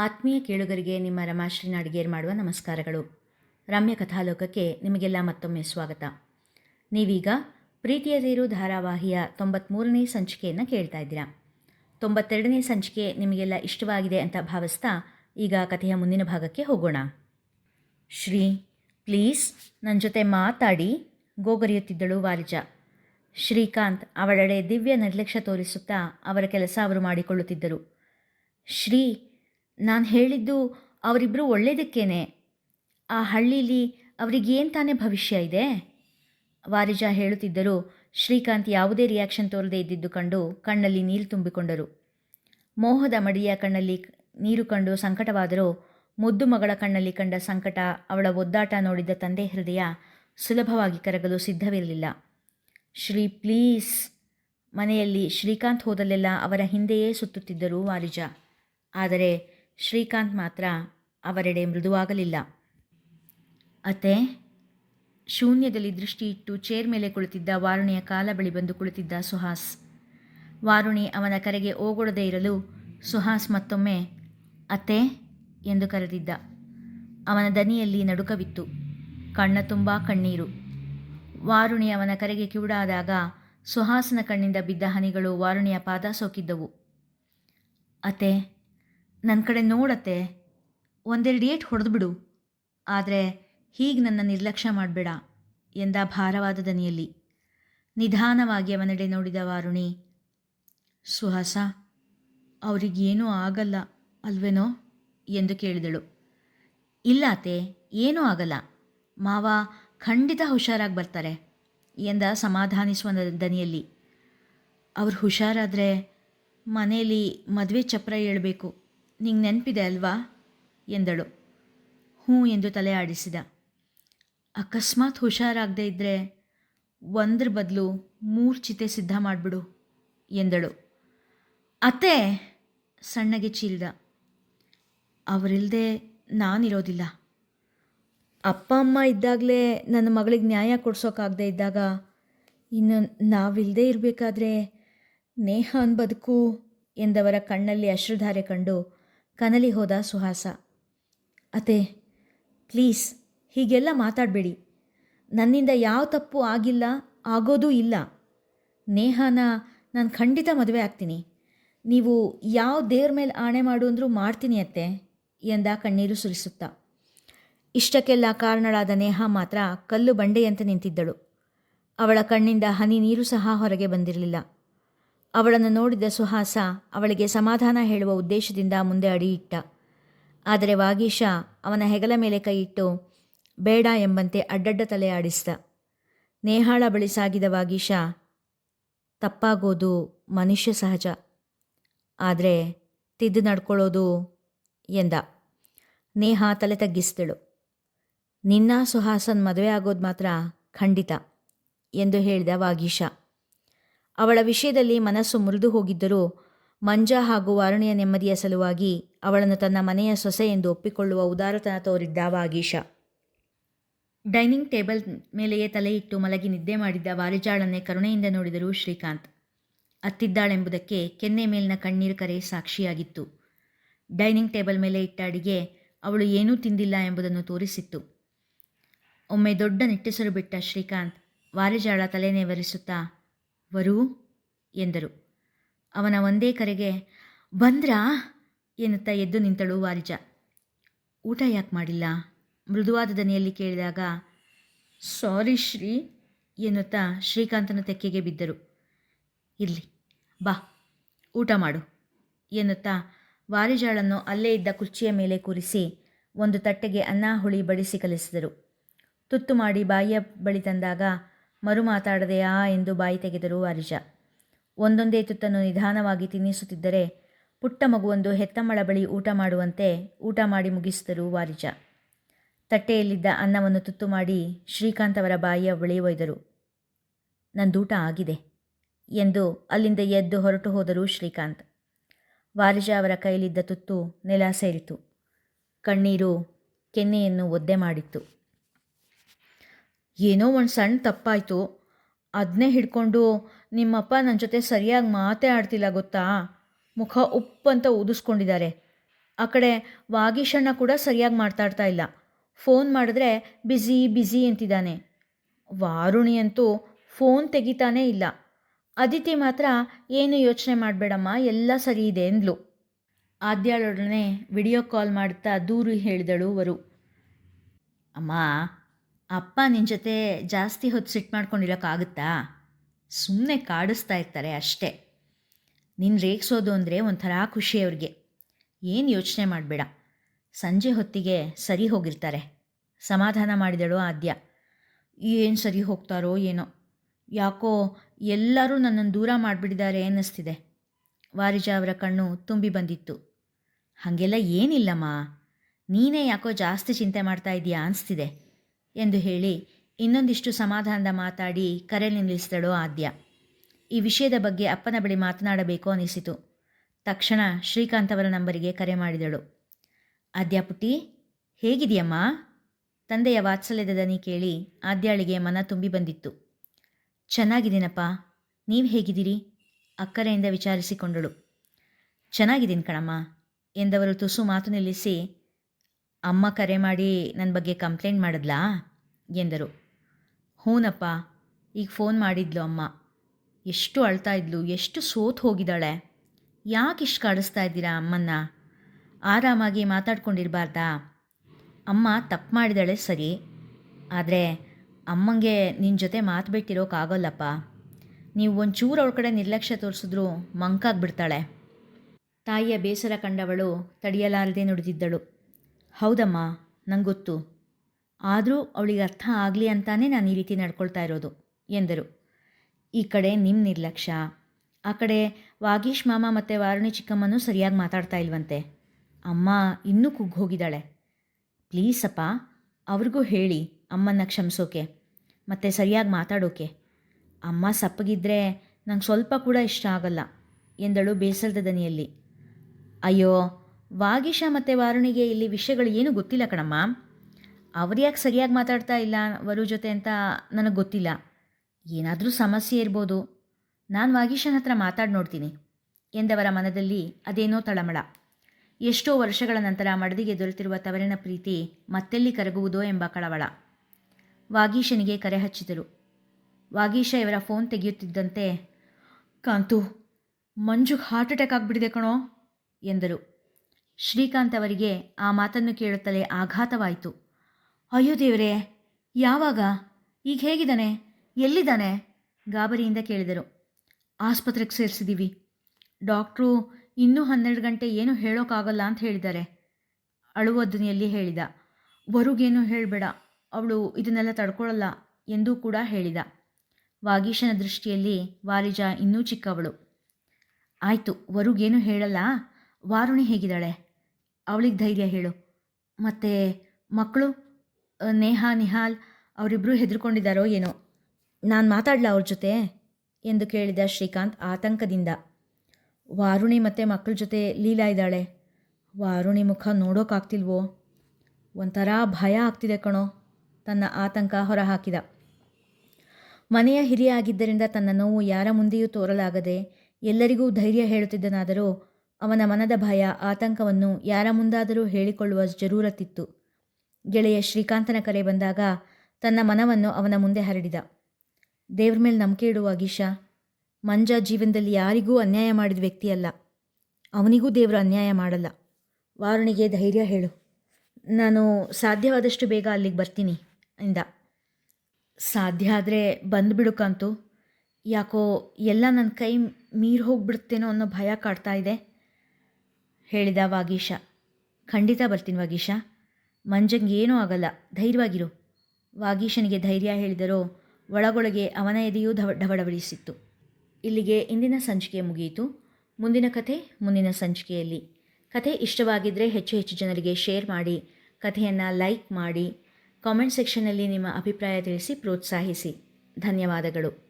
ಆತ್ಮೀಯ ಕೇಳುಗರಿಗೆ ನಿಮ್ಮ ರಮಾಶ್ರೀ ನಾಡಿಗೇರ್ ಮಾಡುವ ನಮಸ್ಕಾರಗಳು. ರಮ್ಯ ಕಥಾಲೋಕಕ್ಕೆ ನಿಮಗೆಲ್ಲ ಮತ್ತೊಮ್ಮೆ ಸ್ವಾಗತ. ನೀವೀಗ ಪ್ರೀತಿಯ ಜೀರು ಧಾರಾವಾಹಿಯ ತೊಂಬತ್ತ್ಮೂರನೇ ಸಂಚಿಕೆಯನ್ನು ಕೇಳ್ತಾ ಇದ್ದೀರಾ? ತೊಂಬತ್ತೆರಡನೇ ಸಂಚಿಕೆ ನಿಮಗೆಲ್ಲ ಇಷ್ಟವಾಗಿದೆ ಅಂತ ಭಾವಿಸ್ತಾ ಈಗ ಕಥೆಯ ಮುಂದಿನ ಭಾಗಕ್ಕೆ ಹೋಗೋಣ. ಶ್ರೀ, ಪ್ಲೀಸ್ ನನ್ನ ಜೊತೆ ಮಾತಾಡಿ, ಗೋಗರಿಯುತ್ತಿದ್ದಳು ವಾರಿಜ ಶ್ರೀಕಾಂತ್ ಅವಳಡೆ ದಿವ್ಯ ನಿರ್ಲಕ್ಷ್ಯ ತೋರಿಸುತ್ತಾ ಅವರ ಕೆಲಸ ಅವರು ಮಾಡಿಕೊಳ್ಳುತ್ತಿದ್ದರು. ಶ್ರೀ ನಾನು ಹೇಳಿದ್ದು ಅವರಿಬ್ಬರು ಒಳ್ಳೆಯದಕ್ಕೇನೆ ಆ ಹಳ್ಳೀಲಿ ಅವರಿಗೇನು ತಾನೇ ಭವಿಷ್ಯ ಇದೆ? ವಾರಿಜ ಹೇಳುತ್ತಿದ್ದರು, ಶ್ರೀಕಾಂತ್ ಯಾವುದೇ ರಿಯಾಕ್ಷನ್ ತೋರದೇ ಇದ್ದಿದ್ದು ಕಂಡು ಕಣ್ಣಲ್ಲಿ ನೀರು ತುಂಬಿಕೊಂಡರು. ಮೋಹದ ಮಡಿಯ ಕಣ್ಣಲ್ಲಿ ನೀರು ಕಂಡು ಸಂಕಟವಾದರೂ ಮುದ್ದು ಮಗಳ ಕಣ್ಣಲ್ಲಿ ಕಂಡ ಸಂಕಟ ಅವಳ ಒದ್ದಾಟ ನೋಡಿದ ತಂದೆ ಹೃದಯ ಸುಲಭವಾಗಿ ಕರಗಲು ಸಿದ್ಧವಿರಲಿಲ್ಲ. ಶ್ರೀ ಪ್ಲೀಸ್, ಮನೆಯಲ್ಲಿ ಶ್ರೀಕಾಂತ್ ಹೋದಲ್ಲೆಲ್ಲ ಅವರ ಹಿಂದೆಯೇ ಸುತ್ತುತ್ತಿದ್ದರು ವಾರಿಜ. ಆದರೆ ಶ್ರೀಕಾಂತ್ ಮಾತ್ರ ಅವರೆಡೆ ಮೃದುವಾಗಲಿಲ್ಲ. ಅತ್ತೆ, ಶೂನ್ಯದಲ್ಲಿ ದೃಷ್ಟಿ ಇಟ್ಟು ಚೇರ್ ಮೇಲೆ ಕುಳಿತಿದ್ದ ವಾರುಣಿಯ ಕಾಲ ಬಳಿ ಬಂದು ಕುಳಿತಿದ್ದ ಸುಹಾಸ್. ವಾರುಣಿ ಅವನ ಕರೆಗೆ ಓಗೊಡದೇ ಇರಲು ಸುಹಾಸ್ ಮತ್ತೊಮ್ಮೆ, ಅತ್ತೆ, ಎಂದು ಕರೆದಿದ್ದ. ಅವನ ದನಿಯಲ್ಲಿ ನಡುಕವಿತ್ತು. ಕಣ್ಣ ತುಂಬ ಕಣ್ಣೀರು. ವಾರುಣಿ ಅವನ ಕರೆಗೆ ಕಿವುಡಾದಾಗ ಸುಹಾಸನ ಕಣ್ಣಿಂದ ಬಿದ್ದ ಹನಿಗಳು ವಾರುಣಿಯ ಪಾದ ಸೋಕಿದ್ದವು. ಅತ್ತೆ ನನ್ನ ಕಡೆ ನೋಡತ್ತೆ, ಒಂದೆರಡು ಏಟ್ ಹೊಡೆದ್ಬಿಡು ಆದರೆ ಹೀಗೆ ನನ್ನ ನಿರ್ಲಕ್ಷ್ಯ ಮಾಡಬೇಡ, ಎಂದ ಭಾರವಾದ ದನಿಯಲ್ಲಿ. ನಿಧಾನವಾಗಿ ಅವನೆಡೆ ನೋಡಿದ ವಾರುಣಿ, ಸುಹಾಸ, ಅವರಿಗೇನೂ ಆಗಲ್ಲ ಅಲ್ವೇನೋ? ಎಂದು ಕೇಳಿದಳು. ಇಲ್ಲ ಅತ್ತೆ, ಏನೂ ಆಗಲ್ಲ. ಮಾವ ಖಂಡಿತ ಹುಷಾರಾಗಿ ಬರ್ತಾರೆ, ಎಂದ ಸಮಾಧಾನಿಸುವ ದನಿಯಲ್ಲಿ. ಅವ್ರು ಹುಷಾರಾದರೆ ಮನೆಯಲ್ಲಿ ಮದುವೆ ಚಪ್ರ ಏಳಬೇಕು ನಿಂಗೆ ನೆನಪಿದೆ ಅಲ್ವಾ? ಎಂದಳು. ಹ್ಞೂ ಎಂದು ತಲೆ ಆಡಿಸಿದ ಅಕಸ್ಮಾತ್ ಹುಷಾರಾಗದೆ ಇದ್ದರೆ ಒಂದ್ರ ಬದಲು ಮೂರು ಚಿತೆ ಸಿದ್ಧ ಮಾಡಿಬಿಡು, ಎಂದಳು. ಅತ್ತೆ! ಸಣ್ಣಗೆ ಚೀಲ್ದ. ಅವರಿಲ್ಲದೆ ನಾನಿರೋದಿಲ್ಲ. ಅಪ್ಪ, ಅಮ್ಮ ಇದ್ದಾಗಲೇ ನನ್ನ ಮಗಳಿಗೆ ನ್ಯಾಯ ಕೊಡ್ಸೋಕ್ಕಾಗದೇ ಇದ್ದಾಗ ಇನ್ನು ನಾವಿಲ್ಲದೆ ಇರಬೇಕಾದ್ರೆ ನೇಹ ಅನ್ ಬದುಕು ಎಂದವರ ಕಣ್ಣಲ್ಲಿ ಅಶ್ರುಧಾರೆ ಕಂಡು ಕನಲಿ ಹೋದ ಸುಹಾಸ. ಅತೆ ಪ್ಲೀಸ್, ಹೀಗೆಲ್ಲ ಮಾತಾಡಬೇಡಿ. ನನ್ನಿಂದ ಯಾವ ತಪ್ಪು ಆಗಿಲ್ಲ, ಆಗೋದೂ ಇಲ್ಲ. ನೇಹಾನ ನಾನು ಖಂಡಿತ ಮದುವೆ ಆಗ್ತೀನಿ. ನೀವು ಯಾವ ದೇವ್ರ ಮೇಲೆ ಆಣೆ ಮಾಡು ಅಂದರೂ ಮಾಡ್ತೀನಿ ಅತ್ತೆ, ಎಂದ ಕಣ್ಣೀರು ಸುರಿಸುತ್ತಾ. ಇಷ್ಟಕ್ಕೆಲ್ಲ ಕಾರಣಳಾದ ನೇಹ ಮಾತ್ರ ಕಲ್ಲು ಬಂಡೆಯಂತೆ ನಿಂತಿದ್ದಳು. ಅವಳ ಕಣ್ಣಿಂದ ಹನಿ ನೀರು ಸಹ ಹೊರಗೆ ಬಂದಿರಲಿಲ್ಲ. ಅವಳನ್ನು ನೋಡಿದ ಸುಹಾಸ ಅವಳಿಗೆ ಸಮಾಧಾನ ಹೇಳುವ ಉದ್ದೇಶದಿಂದ ಮುಂದೆ ಅಡಿ ಇಟ್ಟ. ಆದರೆ ವಾಗೀಶ ಅವನ ಹೆಗಲ ಮೇಲೆ ಕೈಯಿಟ್ಟು ಬೇಡ ಎಂಬಂತೆ ಅಡ್ಡಡ್ಡ ತಲೆ ಆಡಿಸ್ದ. ನೇಹಾಳ ಬಳಿ ಸಾಗಿದ ವಾಗೀಶ, ತಪ್ಪಾಗೋದು ಮನುಷ್ಯ ಸಹಜ, ಆದರೆ ತಿದ್ದು ನಡ್ಕೊಳ್ಳೋದು ಎಂದ. ನೇಹ ತಲೆ ತಗ್ಗಿಸಿದಳು. ನಿನ್ನ ಸುಹಾಸನ್ ಮದುವೆ ಆಗೋದು ಮಾತ್ರ ಖಂಡಿತ ಎಂದು ಹೇಳಿದ ವಾಗೀಶ. ಅವಳ ವಿಷಯದಲ್ಲಿ ಮನಸ್ಸು ಮುರಿದು ಹೋಗಿದ್ದರೂ ಮಂಜ ಹಾಗೂ ವಾರುಣಿಯ ನೆಮ್ಮದಿಯ ಸಲುವಾಗಿ ಅವಳನ್ನು ತನ್ನ ಮನೆಯ ಸೊಸೆ ಎಂದು ಒಪ್ಪಿಕೊಳ್ಳುವ ಉದಾರತನ ತೋರಿದ್ದ ವಾಗೀಶ. ಡೈನಿಂಗ್ ಟೇಬಲ್ ಮೇಲೆಯೇ ತಲೆಯಿಟ್ಟು ಮಲಗಿ ನಿದ್ದೆ ಮಾಡಿದ್ದ ವಾರಿಜಾಳನ್ನೇ ಕರುಣೆಯಿಂದ ನೋಡಿದರು ಶ್ರೀಕಾಂತ್. ಅತ್ತಿದ್ದಾಳೆಂಬುದಕ್ಕೆ ಕೆನ್ನೆ ಮೇಲಿನ ಕಣ್ಣೀರು ಕರೆ ಸಾಕ್ಷಿಯಾಗಿತ್ತು. ಡೈನಿಂಗ್ ಟೇಬಲ್ ಮೇಲೆ ಇಟ್ಟ ಅಡಿಗೆ ಅವಳು ಏನೂ ತಿಂದಿಲ್ಲ ಎಂಬುದನ್ನು ತೋರಿಸಿತ್ತು. ಒಮ್ಮೆ ದೊಡ್ಡ ನಿಟ್ಟೆಸರು ಬಿಟ್ಟ ಶ್ರೀಕಾಂತ್ ವಾರಿಜಾಳ ತಲೆನೇವರಿಸುತ್ತಾ ವರು ಎಂದರು. ಅವನ ಒಂದೇ ಕರೆಗೆ, ಬಂದ್ರಾ ಎನ್ನುತ್ತಾ ಎದ್ದು ನಿಂತಳು ವಾರಿಜ. ಊಟ ಯಾಕೆ ಮಾಡಿಲ್ಲ? ಮೃದುವಾದ ದನಿಯಲ್ಲಿ ಕೇಳಿದಾಗ, ಸಾರಿ ಶ್ರೀ ಎನ್ನುತ್ತಾ ಶ್ರೀಕಾಂತನ ತೆಕ್ಕೆಗೆ ಬಿದ್ದರು. ಇರಲಿ, ಬಾ, ಊಟ ಮಾಡು ಎನ್ನುತ್ತಾ ವಾರಿಜಾಳನ್ನು ಅಲ್ಲೇ ಇದ್ದ ಕುರ್ಚಿಯ ಮೇಲೆ ಕೂರಿಸಿ ಒಂದು ತಟ್ಟೆಗೆ ಅನ್ನ, ಹುಳಿ, ಬಡಿಸಿ ಕಲಿಸಿದರು. ತುತ್ತು ಮಾಡಿ ಬಾಯಿಯ ಬಳಿ ತಂದಾಗ ಮರು ಮಾತಾಡದೆಯಾ ಎಂದು ಬಾಯಿ ತೆಗೆದರು ವಾರಿಜ ಒಂದೊಂದೇ ತುತ್ತನ್ನು ನಿಧಾನವಾಗಿ ತಿನ್ನಿಸುತ್ತಿದ್ದರೆ ಪುಟ್ಟ ಮಗುವೊಂದು ಹೆತ್ತಮ್ಮಳ ಬಳಿ ಊಟ ಮಾಡುವಂತೆ ಊಟ ಮಾಡಿ ಮುಗಿಸಿದರು ವಾರಿಜ. ತಟ್ಟೆಯಲ್ಲಿದ್ದ ಅನ್ನವನ್ನು ತುತ್ತು ಮಾಡಿ ಶ್ರೀಕಾಂತ್ ಅವರ ಬಾಯಿಯ ಬಳಿ ಒಯ್ದರು. ನಂದೂಟ ಆಗಿದೆ ಎಂದು ಅಲ್ಲಿಂದ ಎದ್ದು ಹೊರಟು ಹೋದರು ಶ್ರೀಕಾಂತ್. ವಾರಿಜ ಅವರ ಕೈಲಿದ್ದ ತುತ್ತು ನೆಲ ಸೇರಿತು. ಕಣ್ಣೀರು ಕೆನ್ನೆಯನ್ನು ಒದ್ದೆ ಮಾಡಿತ್ತು. ಏನೋ ಒಂದು ಸಣ್ಣ ತಪ್ಪಾಯಿತು. ಅದನ್ನೇ ಹಿಡ್ಕೊಂಡು ನಿಮ್ಮಪ್ಪ ನನ್ನ ಜೊತೆ ಸರಿಯಾಗಿ ಮಾತೇ ಆಡ್ತಿಲ್ಲ ಗೊತ್ತಾ? ಮುಖ ಉಪ್ಪಂತ ಊದಿಸ್ಕೊಂಡಿದ್ದಾರೆ. ಆ ಕಡೆ ವಾಗೀಶಣ್ಣ ಕೂಡ ಸರಿಯಾಗಿ ಮಾತಾಡ್ತಾ ಇಲ್ಲ. ಫೋನ್ ಮಾಡಿದ್ರೆ ಬ್ಯುಸಿ ಬ್ಯುಸಿ ಅಂತಿದ್ದಾನೆ. ವಾರುಣಿ ಅಂತೂ ಫೋನ್ ತೆಗಿತಾನೇ ಇಲ್ಲ. ಅದಿತಿ ಮಾತ್ರ ಏನು ಯೋಚನೆ ಮಾಡಬೇಡಮ್ಮ, ಎಲ್ಲ ಸರಿ ಇದೆ ಎಂದ್ಲು ಆದ್ಯಾಳೊಡನೆ ವಿಡಿಯೋ ಕಾಲ್ ಮಾಡ್ತಾ ದೂರು ಹೇಳಿದಳು ವರು. ಅಮ್ಮ ಅಪ್ಪ ನಿನ್ನ ಜೊತೆ ಜಾಸ್ತಿ ಹೊತ್ತು ಸಿಟ್ಟು ಮಾಡ್ಕೊಂಡಿರೋಕ್ಕಾಗುತ್ತಾ? ಸುಮ್ಮನೆ ಕಾಡಿಸ್ತಾ ಇರ್ತಾರೆ ಅಷ್ಟೇ. ನಿನ್ನ ರೇಗಿಸೋದು ಅಂದರೆ ಒಂಥರ ಖುಷಿ ಅವ್ರಿಗೆ. ಏನು ಯೋಚನೆ ಮಾಡಬೇಡ. ಸಂಜೆ ಹೊತ್ತಿಗೆ ಸರಿ ಹೋಗಿರ್ತಾರೆ. ಸಮಾಧಾನ ಮಾಡಿದಳು ಆದ್ಯ. ಏನು ಸರಿ ಹೋಗ್ತಾರೋ ಏನೋ. ಯಾಕೋ ಎಲ್ಲರೂ ನನ್ನನ್ನು ದೂರ ಮಾಡಿಬಿಟ್ಟಿದ್ದಾರೆ ಅನ್ನಿಸ್ತಿದೆ. ವಾರಿಜಾ ಅವರ ಕಣ್ಣು ತುಂಬಿ ಬಂದಿತ್ತು. ಹಾಗೆಲ್ಲ ಏನಿಲ್ಲಮ್ಮ. ನೀನೇ ಯಾಕೋ ಜಾಸ್ತಿ ಚಿಂತೆ ಮಾಡ್ತಾ ಇದೀಯಾ ಅನಿಸ್ತಿದೆ. ಎಂದು ಹೇಳಿ ಇನ್ನೊಂದಿಷ್ಟು ಸಮಾಧಾನದ ಮಾತಾಡಿ ಕರೆ ನಿಲ್ಲಿಸಿದಳು ಆದ್ಯ. ಈ ವಿಷಯದ ಬಗ್ಗೆ ಅಪ್ಪನ ಬಳಿ ಮಾತನಾಡಬೇಕು ಅನಿಸಿತು. ತಕ್ಷಣ ಶ್ರೀಕಾಂತ್ ಅವರ ನಂಬರಿಗೆ ಕರೆ ಮಾಡಿದಳು. ಆದ್ಯ ಪುಟ್ಟಿ ಹೇಗಿದೆಯಮ್ಮ ತಂದೆಯ ವಾತ್ಸಲ್ಯದ ದನಿ ಕೇಳಿ ಆದ್ಯಾಳಿಗೆ ಮನ ತುಂಬಿ ಬಂದಿತ್ತು. ಚೆನ್ನಾಗಿದ್ದೀನಪ್ಪ. ನೀವು ಹೇಗಿದ್ದೀರಿ? ಅಕ್ಕರೆಯಿಂದ ವಿಚಾರಿಸಿಕೊಂಡಳು. ಚೆನ್ನಾಗಿದ್ದೀನಿ ಕಣಮ್ಮ ಎಂದವರು ತುಸು ಮಾತು ನಿಲ್ಲಿಸಿ, ಅಮ್ಮ ಕರೆ ಮಾಡಿ ನನ್ನ ಬಗ್ಗೆ ಕಂಪ್ಲೇಂಟ್ ಮಾಡಿದ್ಲಾ? ಎಂದರು. ಹೂನಪ್ಪ, ಈಗ ಫೋನ್ ಮಾಡಿದ್ಲು ಅಮ್ಮ. ಎಷ್ಟು ಅಳ್ತಾ ಇದ್ಲು, ಎಷ್ಟು ಸೋತು ಹೋಗಿದ್ದಾಳೆ. ಯಾಕೆ ಇಷ್ಟು ಕಾಡಿಸ್ತಾ ಇದ್ದೀರಾ ಅಮ್ಮನ್ನ? ಆರಾಮಾಗಿ ಮಾತಾಡ್ಕೊಂಡಿರಬಾರ್ದಾ? ಅಮ್ಮ ತಪ್ಪು ಮಾಡಿದಾಳೆ ಸರಿ. ಆದರೆ ಅಮ್ಮಂಗೆ ನಿನ್ನ ಜೊತೆ ಮಾತು ಬಿಟ್ಟಿರೋಕ್ಕಾಗಲ್ಲಪ್ಪ ನೀವು ಒಂಚೂರು ಅವಳ ಕಡೆ ನಿರ್ಲಕ್ಷ್ಯ ತೋರಿಸಿದ್ರು ಮಂಕಾಗ್ಬಿಡ್ತಾಳೆ. ತಾಯಿಯ ಬೇಸರ ಕಂಡವಳು ತಡೆಯಲಾರದೆ ನುಡಿದಿದ್ದಳು. ಹೌದಮ್ಮ, ನಂಗೊತ್ತು. ಗೊತ್ತು ಆದರೂ ಅವಳಿಗೆ ಅರ್ಥ ಆಗಲಿ ಅಂತಾನೆ ನಾನು ಈ ರೀತಿ ನಡ್ಕೊಳ್ತಾ ಇರೋದು, ಎಂದರು. ಈ ಕಡೆ ನಿಮ್ಮ ನಿರ್ಲಕ್ಷ್ಯ. ಆ ಕಡೆ ವಾಗೀಶ್ ಮಾಮ ಮತ್ತು ವಾರುಣಿ ಚಿಕ್ಕಮ್ಮನೂ ಸರಿಯಾಗಿ ಮಾತಾಡ್ತಾ ಇಲ್ವಂತೆ. ಅಮ್ಮ ಇನ್ನೂ ಕುಗ್ಗಿ ಹೋಗಿದ್ದಾಳೆ ಅಪ್ಪ, ಅವ್ರಿಗೂ ಹೇಳಿ ಅಮ್ಮನ್ನ ಕ್ಷಮಿಸೋಕೆ, ಮತ್ತು ಸರಿಯಾಗಿ ಮಾತಾಡೋಕೆ. ಅಮ್ಮ ಸಪ್ಪಗಿದ್ರೆ ನಂಗೆ ಸ್ವಲ್ಪ ಕೂಡ ಇಷ್ಟ ಆಗಲ್ಲ, ಎಂದಳು ಬೇಸರದ ದನಿಯಲ್ಲಿ. ಅಯ್ಯೋ, ವಾಗೀಶ ಮತ್ತು ವಾರುಣಿಗೆ ಇಲ್ಲಿ ವಿಷಯಗಳು ಏನೂ ಗೊತ್ತಿಲ್ಲ ಕಣಮ್ಮ. ಅವ್ರು ಯಾಕೆ ಸರಿಯಾಗಿ ಮಾತಾಡ್ತಾ ಇಲ್ಲ ವರು ಜೊತೆ ಅಂತ ನನಗೆ ಗೊತ್ತಿಲ್ಲ. ಏನಾದರೂ ಸಮಸ್ಯೆ ಇರ್ಬೋದು. ನಾನು ವಾಗೀಶನ ಹತ್ರ ಮಾತಾಡಿ ನೋಡ್ತೀನಿ, ಎಂದವರ ಮನದಲ್ಲಿ ಅದೇನೋ ತಳಮಳ. ಎಷ್ಟೋ ವರ್ಷಗಳ ನಂತರ ಮಡದಿಗೆ ದೊರೆತಿರುವ ತವರಿನ ಪ್ರೀತಿ ಮತ್ತೆಲ್ಲಿ ಕರಗುವುದೋ ಎಂಬ ಕಳವಳ. ವಾಗೀಶನಿಗೆ ಕರೆ ಹಚ್ಚಿದರು. ವಾಗೀಶ ಇವರ ಫೋನ್ ತೆಗೆಯುತ್ತಿದ್ದಂತೆ, ಕಾಂತು, ಮಂಜುಗೆ ಹಾರ್ಟ್ ಅಟ್ಯಾಕ್ ಆಗಿಬಿಡಿದೆ ಕಣೋ, ಎಂದರು. ಶ್ರೀಕಾಂತ್ ಅವರಿಗೆ ಆ ಮಾತನ್ನು ಕೇಳುತ್ತಲೇ ಆಘಾತವಾಯಿತು. ಅಯ್ಯೋ ದೇವರೇ, ಯಾವಾಗ? ಈಗ ಹೇಗಿದ್ದಾನೆ? ಎಲ್ಲಿದ್ದಾನೆ? ಗಾಬರಿಯಿಂದ ಕೇಳಿದರು. ಆಸ್ಪತ್ರೆಗೆ ಸೇರಿಸಿದ್ದೀವಿ. ಡಾಕ್ಟ್ರು ಇನ್ನೂ ಹನ್ನೆರಡು ಗಂಟೆ ಏನು ಹೇಳೋಕ್ಕಾಗಲ್ಲ ಅಂತ ಹೇಳಿದ್ದಾರೆ. ಅಳುವ ಧ್ವನಿಯಲ್ಲಿ ಹೇಳಿದ. ವರುಗೇನು ಹೇಳಬೇಡ. ಅವಳು ಇದನ್ನೆಲ್ಲ ತಡ್ಕೊಳ್ಳಲ್ಲ ಎಂದೂ ಕೂಡ ಹೇಳಿದ. ವಾಗೀಶನ ದೃಷ್ಟಿಯಲ್ಲಿ ವಾರಿಜ ಇನ್ನೂ ಚಿಕ್ಕವಳು. ಆಯಿತು, ವರುಗೇನು ಹೇಳಲ್ಲ? ವಾರುಣಿ ಹೇಗಿದ್ದಾಳೆ? ಅವಳಿಗೆ ಧೈರ್ಯ ಹೇಳು. ಮತ್ತು ಮಕ್ಕಳು? ನೇಹಾ, ನಿಹಾಲ್ ಅವರಿಬ್ಬರು ಹೆದರ್ಕೊಂಡಿದ್ದಾರೋ ಏನೋ. ನಾನು ಮಾತಾಡಲ ಅವ್ರ ಜೊತೆ? ಎಂದು ಕೇಳಿದ ಶ್ರೀಕಾಂತ್ ಆತಂಕದಿಂದ. ವಾರುಣಿ ಮತ್ತು ಮಕ್ಕಳ ಜೊತೆ ಲೀಲಾ ಇದ್ದಾಳೆ. ವಾರುಣಿ ಮುಖ ನೋಡೋಕ್ಕಾಗ್ತಿಲ್ವೋ ಒಂಥರ ಭಯ ಆಗ್ತಿದೆ ಕಣೋ, ತನ್ನ ಆತಂಕ ಹೊರಹಾಕಿದ. ಮನೆಯ ಹಿರಿಯ ಆಗಿದ್ದರಿಂದ ತನ್ನ ನೋವು ಯಾರ ಮುಂದೆಯೂ ತೋರಲಾಗದೆ ಎಲ್ಲರಿಗೂ ಧೈರ್ಯ ಹೇಳುತ್ತಿದ್ದನಾದರೂ ಅವನ ಮನದ ಭಯ, ಆತಂಕವನ್ನು ಯಾರ ಮುಂದಾದರೂ ಹೇಳಿಕೊಳ್ಳುವ ಜರೂರತ್ತಿತ್ತು. ಗೆಳೆಯ ಶ್ರೀಕಾಂತನ ಕರೆ ಬಂದಾಗ ತನ್ನ ಮನವನ್ನು ಅವನ ಮುಂದೆ ಹರಡಿದ. ದೇವ್ರ ಮೇಲೆ ನಂಬಿಕೆ ಇಡುವ ಗೀಶಾ, ಮಂಜ ಜೀವನದಲ್ಲಿ ಯಾರಿಗೂ ಅನ್ಯಾಯ ಮಾಡಿದ ವ್ಯಕ್ತಿಯಲ್ಲ. ಅವನಿಗೂ ದೇವರು ಅನ್ಯಾಯ ಮಾಡಲ್ಲ. ವಾರುಣಿಗೆ ಧೈರ್ಯ ಹೇಳು. ನಾನು ಸಾಧ್ಯವಾದಷ್ಟು ಬೇಗ ಅಲ್ಲಿಗೆ ಬರ್ತೀನಿ, ಇಂದ. ಸಾಧ್ಯ ಆದರೆ ಬಂದುಬಿಡುಕಂತು ಯಾಕೋ ಎಲ್ಲ ನನ್ನ ಕೈ ಮೀರಿ ಹೋಗಿಬಿಡುತ್ತೇನೋ ಅನ್ನೋ ಭಯ ಕಾಡ್ತಾ ಇದೆ, ಹೇಳಿದ ವಾಗೀಶ ಖಂಡಿತ ಬರ್ತೀನಿ ವಾಗೀಶ ಮಂಜಂಗೆ ಏನೂ ಆಗಲ್ಲ. ಧೈರ್ಯವಾಗಿರು. ವಾಗೀಶನಿಗೆ ಧೈರ್ಯ ಹೇಳಿದರೋ ಒಳಗೊಳಗೆ ಅವನ ಎದೆಯೂ ಧವ ಇಲ್ಲಿಗೆ ಇಂದಿನ ಸಂಚಿಕೆ ಮುಗಿಯಿತು. ಮುಂದಿನ ಕಥೆ ಮುಂದಿನ ಸಂಚಿಕೆಯಲ್ಲಿ. ಕಥೆ ಇಷ್ಟವಾಗಿದ್ದರೆ ಹೆಚ್ಚು ಹೆಚ್ಚು ಜನರಿಗೆ ಶೇರ್ ಮಾಡಿ, ಕಥೆಯನ್ನು ಲೈಕ್ ಮಾಡಿ, ಕಾಮೆಂಟ್ ಸೆಕ್ಷನ್ನಲ್ಲಿ ನಿಮ್ಮ ಅಭಿಪ್ರಾಯ ತಿಳಿಸಿ ಪ್ರೋತ್ಸಾಹಿಸಿ. ಧನ್ಯವಾದಗಳು.